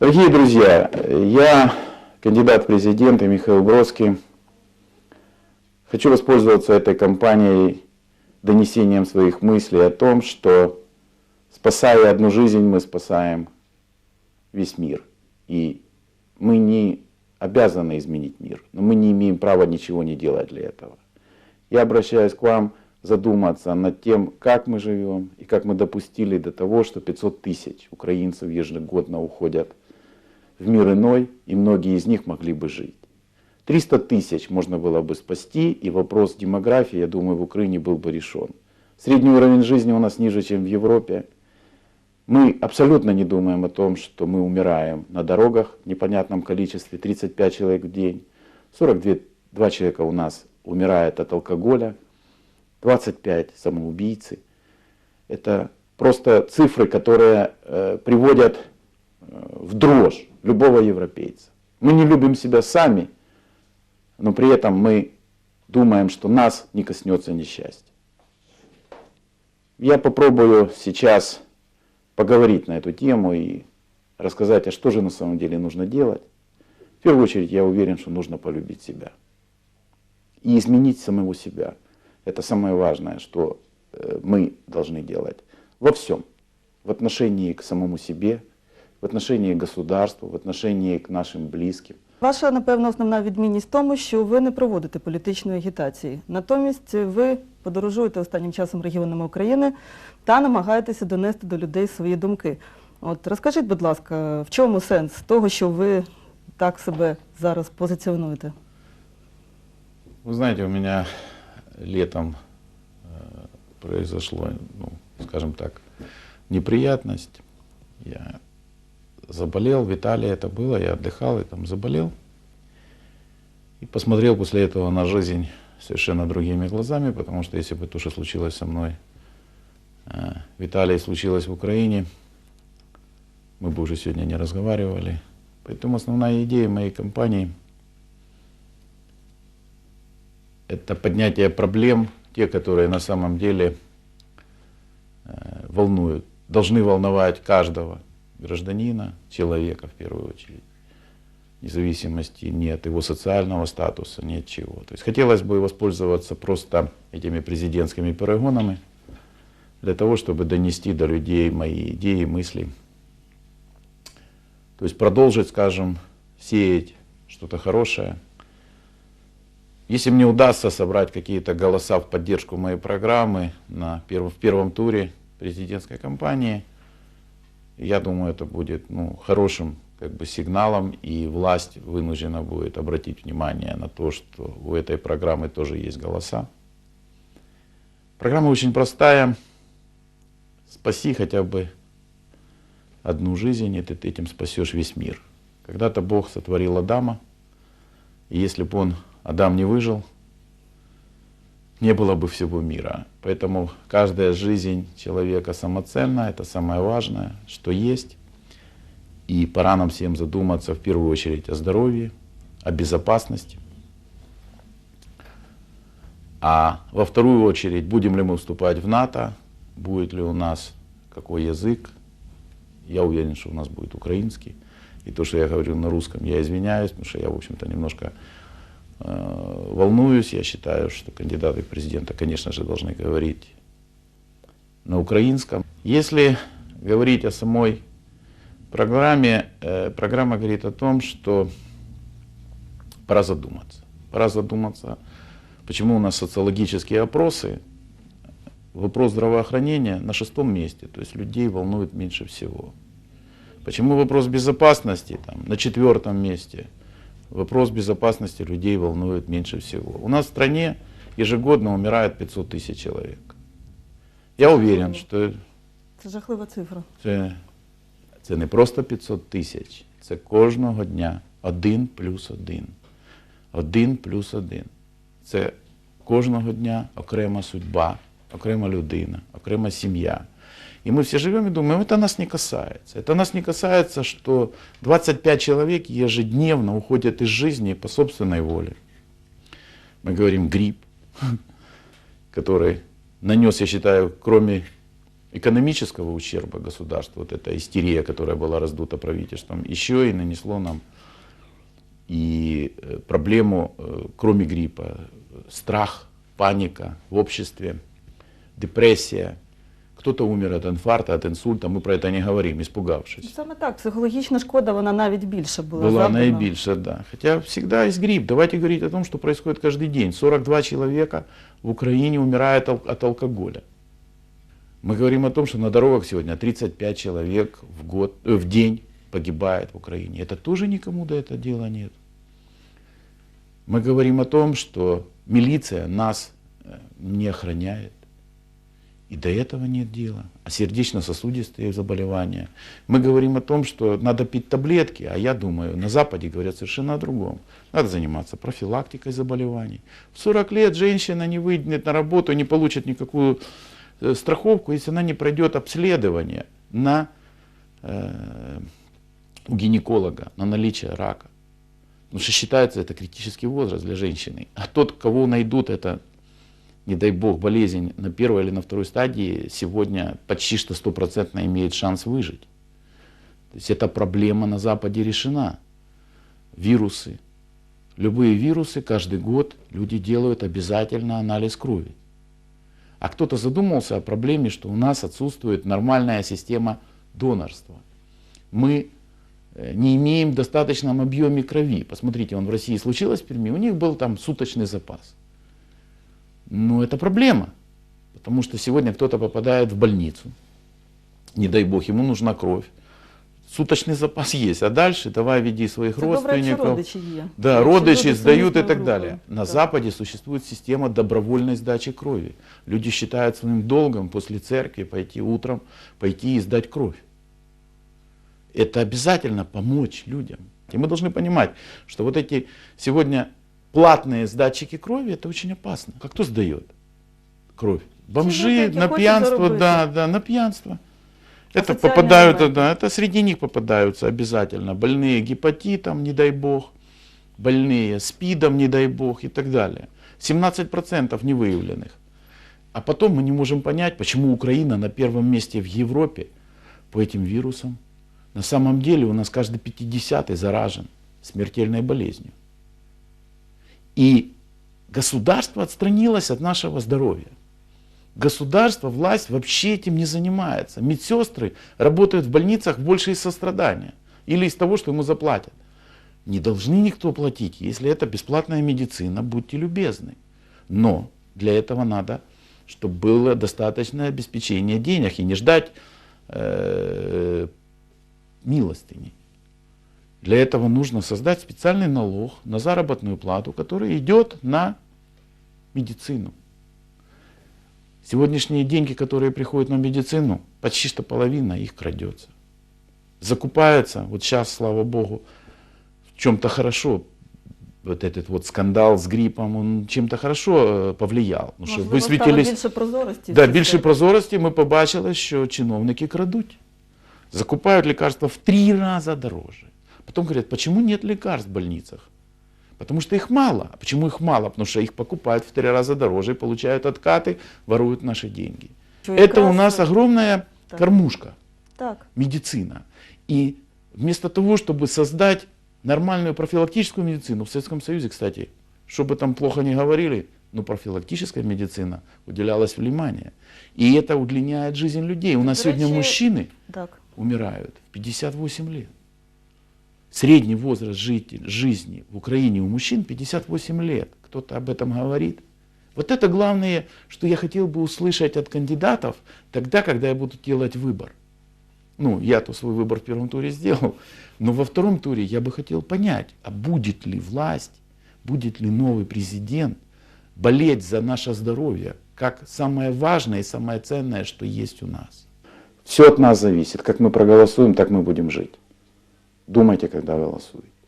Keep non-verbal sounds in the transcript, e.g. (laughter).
Дорогие друзья, я, кандидат в президенты Михаил Бродский, хочу воспользоваться этой кампанией донесением своих мыслей о том, что спасая одну жизнь, мы спасаем весь мир. И мы не обязаны изменить мир, но мы не имеем права ничего не делать для этого. Я обращаюсь к вам задуматься над тем, как мы живем и как мы допустили до того, что 500 тысяч украинцев ежегодно уходят в мир иной, и многие из них могли бы жить. 300 тысяч можно было бы спасти, и вопрос демографии, я думаю, в Украине был бы решен. Средний уровень жизни у нас ниже, чем в Европе. Мы абсолютно не думаем о том, что мы умираем на дорогах в непонятном количестве, 35 человек в день. 42 человека у нас умирает от алкоголя, 25 самоубийцы. Это просто цифры, которые э, приводят в дрожь любого европейца. Мы не любим себя сами, но при этом мы думаем, что нас не коснется несчастье. Я попробую сейчас поговорить на эту тему и рассказать, а что же на самом деле нужно делать. В первую очередь я уверен, что нужно полюбить себя и изменить самого себя. Это самое важное, что э, мы должны делать во всем. В отношении к самому себе, в отношении к государству, в отношении к нашим близким. Ваша, напевно, основна відмінність в тому, що ви не проводите політичної агітації. Натомість ви подорожуєте останнім часом регіонами України та намагаєтеся донести до людей свої думки. От розкажіть, будь ласка, в чому сенс того, що ви так себе зараз позиціонуєте? Вы знаете, у меня летом э, произошло, ну, скажем так, неприятность. Я заболел, в Италии это было, я отдыхал и там заболел. И посмотрел после этого на жизнь совершенно другими глазами, потому что если бы то, что случилось со мной э, в Италии, случилось в Украине, мы бы уже сегодня не разговаривали. Поэтому основная идея моей компании – это поднятие проблем, те, которые на самом деле э, волнуют, должны волновать каждого гражданина, человека в первую очередь, вне зависимости ни от его социального статуса, ни от чего. То есть хотелось бы воспользоваться просто этими президентскими перегонами для того, чтобы донести до людей мои идеи, мысли. То есть продолжить, скажем, сеять что-то хорошее – если мне удастся собрать какие-то голоса в поддержку моей программы на перв, в первом туре президентской кампании, я думаю, это будет ну, хорошим как бы, сигналом, и власть вынуждена будет обратить внимание на то, что у этой программы тоже есть голоса. Программа очень простая. Спаси хотя бы одну жизнь, и ты этим спасешь весь мир. Когда-то Бог сотворил Адама, и если бы он Адам не выжил, не было бы всего мира. Поэтому каждая жизнь человека самоценна, это самое важное, что есть. И пора нам всем задуматься в первую очередь о здоровье, о безопасности. А во вторую очередь, будем ли мы вступать в НАТО, будет ли у нас какой язык. Я уверен, что у нас будет украинский. И то, что я говорю на русском, я извиняюсь, потому что я, в общем-то, немножко волнуюсь. Я считаю, что кандидаты в президента, конечно же, должны говорить на украинском. Если говорить о самой программе, э, программа говорит о том, что пора задуматься. Пора задуматься, почему у нас социологические опросы, вопрос здравоохранения на шестом месте, то есть людей волнует меньше всего. Почему вопрос безопасности там, на четвертом месте – вопрос безопасности людей волнует меньше всего. У нас в стране ежегодно умирает 500 тысяч человек. Я уверен, що Це жахлива цифра. це, це не просто 500 тисяч, це кожного дня один плюс один. Один плюс один. Це кожного дня окрема судьба, окрема людина, окрема сім'я. И мы все живем и думаем, это нас не касается. Это нас не касается, что 25 человек ежедневно уходят из жизни по собственной воле. Мы говорим грипп, (laughs) который нанес, я считаю, кроме экономического ущерба государству, вот эта истерия, которая была раздута правительством, еще и нанесло нам и э, проблему, э, кроме гриппа, страх, паника в обществе, депрессия. Кто-то умер от инфаркта, от инсульта, ми про це не говоримо, испугавшись. Саме так, психологічна шкода, вона навіть більше була. Была завдана. наибольшая, да. Хотя всегда есть грипп. Давайте говорить о том, что происходит каждый день. 42 человека в Украине умирают ал- от алкоголя. Мы говорим о том, что на дорогах сегодня 35 человек в, год, э, в день погибает в Украине. Это тоже никому до этого дела нет. Мы говорим о том, что милиция нас э, не охраняет. И до этого нет дела. А сердечно-сосудистые заболевания. Мы говорим о том, что надо пить таблетки, а я думаю, на Западе говорят совершенно о другом. Надо заниматься профилактикой заболеваний. В 40 лет женщина не выйдет на работу, не получит никакую э, страховку, если она не пройдет обследование на, э, у гинеколога на наличие рака. Потому что считается это критический возраст для женщины. А тот, кого найдут, это, не дай бог, болезнь на первой или на второй стадии, сегодня почти что стопроцентно имеет шанс выжить. То есть эта проблема на Западе решена. Вирусы. Любые вирусы каждый год люди делают обязательно анализ крови. А кто-то задумался о проблеме, что у нас отсутствует нормальная система донорства. Мы э, не имеем в достаточном объеме крови. Посмотрите, он в России случилось в Перми, у них был там суточный запас. Но это проблема, потому что сегодня кто-то попадает в больницу, не дай бог, ему нужна кровь. Суточный запас есть, а дальше давай веди своих Це добре, якщо родственников. родичі є. Да, Якщо родичи люди сдают и сумісною так групою. далее. На Так. Западе существует система добровольной сдачи крови. Люди считают своим долгом после церкви пойти утром, пойти и сдать кровь. Это обязательно помочь людям. И мы должны понимать, что вот эти сегодня платные сдатчики крови, это очень опасно. А кто сдает кровь? Бомжи люди, на пьянство, да, да, на пьянство. Это попадают, да, это среди них попадаются обязательно больные гепатитом, не дай бог, больные СПИДом, не дай бог, и так далее. 17% невыявленных. А потом мы не можем понять, почему Украина на первом месте в Европе по этим вирусам. На самом деле у нас каждый 50 заражен смертельной болезнью. И государство отстранилось от нашего здоровья. Государство, власть вообще этим не занимается. Медсестры работают в больницах больше из сострадания или из того, что ему заплатят. Не должны никто платить, если это бесплатная медицина, будьте любезны. Но для этого надо, чтобы было достаточное обеспечение денег и не ждать э, милостыни. Для этого нужно создать специальный налог на заработную плату, который идет на медицину. Сегодняшние деньги, которые приходят на медицину, почти что половина их крадется. Закупается, вот сейчас, слава богу, в чем-то хорошо, вот этот вот скандал с гриппом, он чем-то хорошо э, повлиял. Потому що Можливо, стало висвітились більше прозорості. в Да, цій більше сфері. прозорості ми побачили, що чиновники крадуть. Закупают лекарства в три раза дороже. Потом говорят, почему нет лекарств в больницах? Потому что их мало. А почему их мало? Потому что их покупают в три раза дороже, получают откаты, воруют наши деньги. Що Это у нас огромная Так. кормушка, Так. медицина. И вместо того, чтобы создать нормальную профилактическую медицину, в Советском Союзе, кстати, чтобы там плохо не говорили, но профилактическая медицина уделялась внимание. И это удлиняет жизнь людей. У нас До сегодня мужчины Так. умирают в 58 лет. Средний возраст житель, жизни в Украине у мужчин 58 лет. Кто-то об этом говорит. Вот это главное, что я хотел бы услышать от кандидатов тогда, когда я буду делать выбор. Ну, я-то свой выбор в первом туре сделал, но во втором туре я бы хотел понять, а будет ли власть, будет ли новый президент болеть за наше здоровье, как самое важное и самое ценное, что есть у нас. Все от нас зависит. Как мы проголосуем, так мы будем жить. Думайте, когда голосуете.